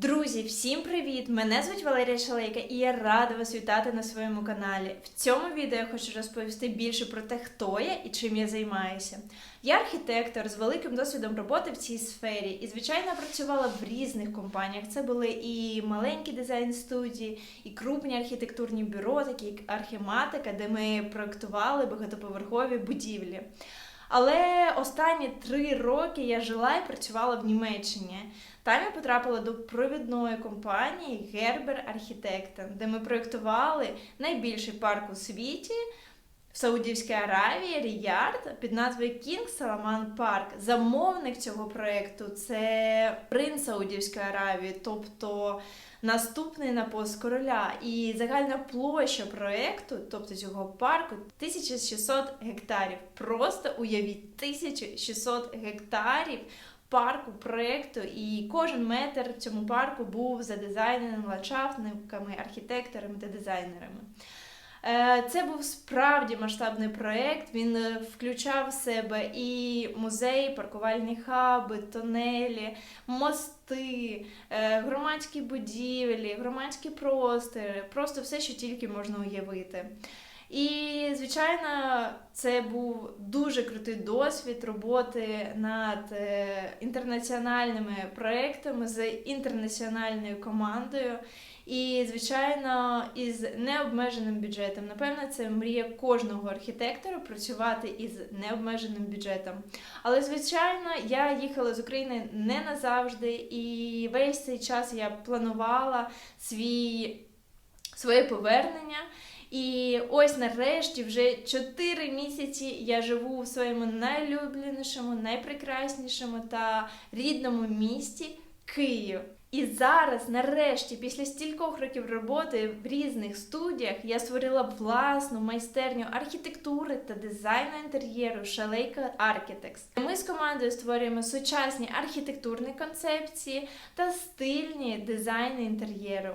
Друзі, всім привіт! Мене звуть Валерія Шалейка і я рада вас вітати на своєму каналі. В цьому відео я хочу розповісти більше про те, хто я і чим я займаюся. Я архітектор з великим досвідом роботи в цій сфері і, звичайно, працювала в різних компаніях. Це були і маленькі дизайн-студії, і крупні архітектурні бюро, такі як Архіматика, де ми проектували багатоповерхові будівлі. Але останні три роки я жила і працювала в Німеччині. Там я потрапила до провідної компанії Gerber Architekten, де ми проєктували найбільший парк у світі в Саудівській Аравії, Ріярд, під назвою King Salman Park. Замовник цього проєкту це принц Саудівської Аравії, тобто наступний на пост короля. І загальна площа проєкту, тобто цього парку, 1600 гектарів. Просто уявіть, 1600 гектарів парку проєкту, і кожен метр в цьому парку був задизайненим ландшафтниками, архітекторами та дизайнерами. Е, Це був справді масштабний проєкт. Він е, включав в себе і музеї, паркувальні хаби, тонелі, мости, е, громадські будівлі, громадські простори, просто все, що тільки можна уявити. І, звичайно, це був дуже крутий досвід роботи над е, інтернаціональними проектами з інтернаціональною командою. І, звичайно, із необмеженим бюджетом. Напевно, це мрія кожного архітектора працювати із необмеженим бюджетом. Але, звичайно, я їхала з України не назавжди, і весь цей час я планувала свій, своє повернення. І ось нарешті вже 4 місяці я живу в своєму найлюбленішому, найпрекраснішому та рідному місті Київ. І зараз, нарешті, після стількох років роботи в різних студіях, я створила власну майстерню архітектури та дизайну інтер'єру Шалейка Architects. Ми з командою створюємо сучасні архітектурні концепції та стильні дизайни інтер'єру.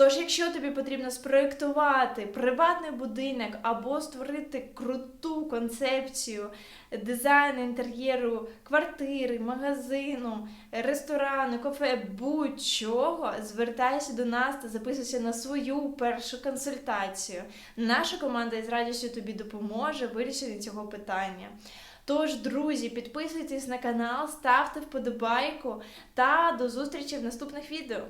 Тож, якщо тобі потрібно спроєктувати приватний будинок або створити круту концепцію дизайну інтер'єру квартири, магазину, ресторану, кафе, будь-чого, звертайся до нас та записуйся на свою першу консультацію. Наша команда із радістю тобі допоможе в вирішенні цього питання. Тож, друзі, підписуйтесь на канал, ставте вподобайку та до зустрічі в наступних відео.